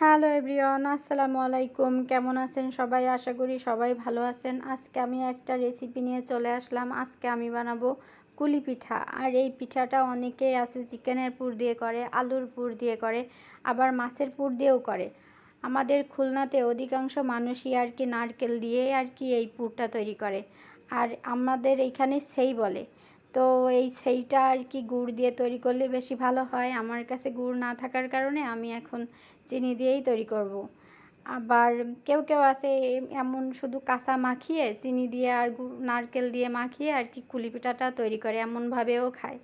Hello everyone আসসালামু আলাইকুম কেমন আছেন সবাই? আশা করি সবাই ভালো আছেন। আজকে আমি একটা রেসিপি নিয়ে চলে আসলাম। আজকে আমি বানাবো কুলি পিঠা। আর এই পিঠাটা অনেকেই আছে চিকেনের পুর দিয়ে করে, আলুর পুর দিয়ে করে, আবার মাছের পুর দিয়েও করে। আমাদের খুলনাতে অধিকাংশ মানুষই আর কি নারকেল দিয়ে আর কি এই পুরটা তৈরি করে। আর আমাদের এইখানে সেই বলে। তো এই সেইটা আর কি গুড় দিয়ে তৈরি করলে বেশি ভালো হয়। আমার কাছে গুড় না থাকার কারণে আমি এখন চিনি দিয়েই তৈরি করব। আবার কেউ কেউ আছে এমন শুধু কাঁচা মাখিয়ে চিনি দিয়ে আর নারকেল দিয়ে মাখিয়ে আর কি কুলি পিঠাটা তৈরি করে, এমনভাবেও খায়।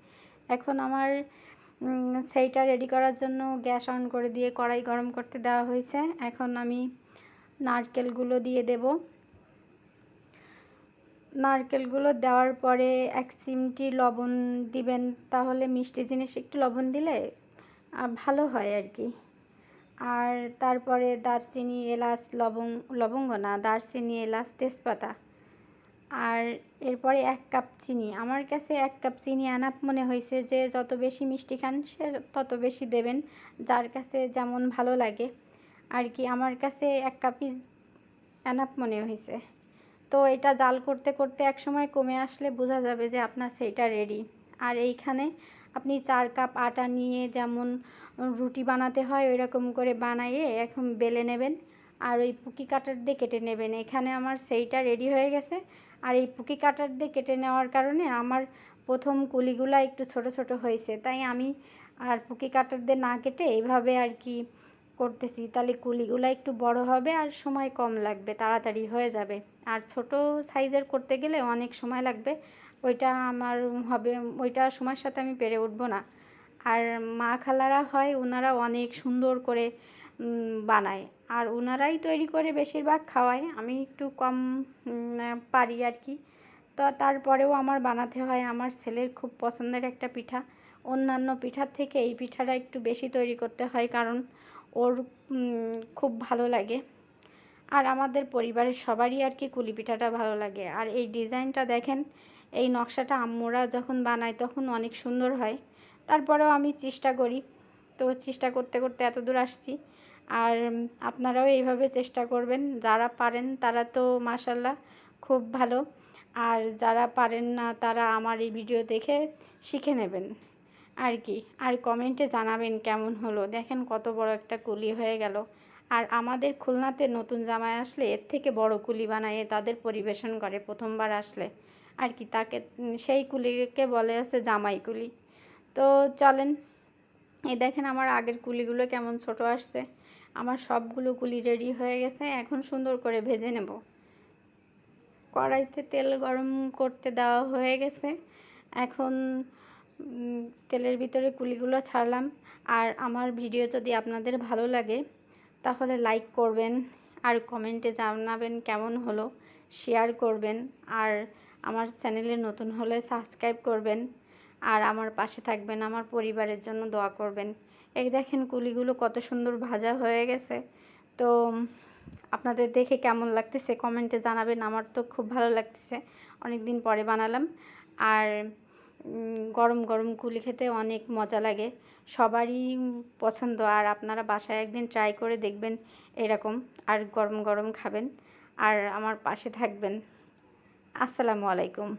এখন আমার সেইটা রেডি করার জন্য গ্যাস অন করে দিয়ে কড়াই গরম করতে দেওয়া হয়েছে। এখন আমি নারকেলগুলো দিয়ে দেব। নারকেলগুলো দেওয়ার পরে এক চিমটি লবণ দিবেন, তাহলে মিষ্টি জিনিস একটু লবণ দিলে ভালো হয় আর কি আর তারপরে দারচিনি, এলাচ, লবং, লবঙ্গ না, দারচিনি, এলাচ, তেজপাতা। আর এরপরে এক কাপ চিনি। আমার কাছে এক কাপ চিনি আনাপ মনে হয়েছে যে, যত বেশি মিষ্টি খান, সে তত বেশি দেবেন, যার কাছে যেমন ভালো লাগে। আর কি আমার কাছে এক কাপই আনাপ মনে হয়েছে। তো এটা জাল করতে করতে এক সময় কমে আসলে বোঝা যাবে যে আপনার সেইটা রেডি আর এইখানে আপনি চার কাপ আটা নিয়ে যেমন রুটি বানাতে হয় ওই রকম করে বানাইয়ে এখন বেলে নেবেন। আর ওই পুকি কাটার দিয়ে কেটে নেবেন। এখানে আমার সেইটা রেডি হয়ে গেছে। আর এই পুকি কাটার দিয়ে কেটে নেওয়ার কারণে আমার প্রথম কুলিগুলা একটু ছোট ছোট হয়েছে। তাই আমি আর পুকি কাটার দিয়ে না কেটে এইভাবে আর কি করতেছি, তাহলে কুলিগুলো একটু বড় হবে আর সময় কম লাগবে, তাড়াতাড়ি হয়ে যাবে। আর ছোট সাইজের করতে গেলে অনেক সময় লাগবে, ওইটা আমার হবে, ওইটা সময়ের সাথে আমি পেরে উঠবো না। আর মা খালারা হয় ওনারা অনেক সুন্দর করে বানায়। আর ওনারাই তৈরি করে বেশিরভাগ খাওয়ায়, আমি একটু কম পারি আর কি। তো তারপরেও আমার বানাতে হয়, আমার ছেলের খুব পছন্দের একটা পিঠা। অন্যান্য পিঠার থেকে এই পিঠাটা একটু বেশি তৈরি করতে হয়, কারণ ওর খুব ভালো লাগে। আর আমাদের পরিবারের সবারই আর কি কুলি পিঠাটা ভালো লাগে। আর এই ডিজাইনটা দেখেন, এই নকশাটা আম্মুরা যখন বানায় তখন অনেক সুন্দর হয়। তারপরেও আমি চেষ্টা করি। তো চেষ্টা করতে করতে এত দূর আসছি। আর আপনারাও এইভাবে চেষ্টা করবেন। যারা পারেন তারা তো মাসাল্লাহ খুব ভালো। আর যারা পারেন না তারা আমার এই ভিডিও দেখে শিখে নেবেন। আর কি? আর কমেন্টে জানাবেন কেমন হলো? দেখেন কত বড় একটা কুলি হয়ে গেল। আর আমাদের খুলনাতে নতুন জামাই আসলে এর থেকে বড় কুলি বানায় তাদের পরিবেশন করে প্রথমবার আসলে। আর কি, তাকে, সেই কুলিকে বলে আছে জামাই কুলি। তো চলেন এই দেখেন আমার আগের কুলিগুলো কেমন ছোট আসছে। আমার সবগুলো কুলি রেডি হয়ে গেছে, এখন সুন্দর করে ভেজে নেব। কড়াইতে তেল গরম করতে দেওয়া হয়ে গেছে। এখন তেলের ভিতরে কুলিগুলো ছাড়লাম। আর আমার ভিডিও যদি আপনাদের ভালো লাগে, তাহলে লাইক করবেন আর কমেন্টে জানাবেন কেমন হলো শেয়ার করবেন। আর আমার চ্যানেলে নতুন হলে সাবস্ক্রাইব করবেন। আর আমার পাশে থাকবেন, আমার পরিবারের জন্য দোয়া করবেন। এই দেখেন কুলিগুলো কত সুন্দর ভাজা হয়ে গেছে। তো আপনাদের দেখে কেমন লাগতেছে? কমেন্টে জানাবেন। আমার তো খুব ভালো লাগতেছে। অনেক দিন পরে বানালাম। আর গরম গরম কুলি খেতে অনেক মজা লাগে। সবারই পছন্দ। আর আপনারা বাসায় একদিন ট্রাই করে দেখবেন এরকম। আর গরম গরম খাবেন। আর আমার পাশে থাকবেন। আসসালামু আলাইকুম।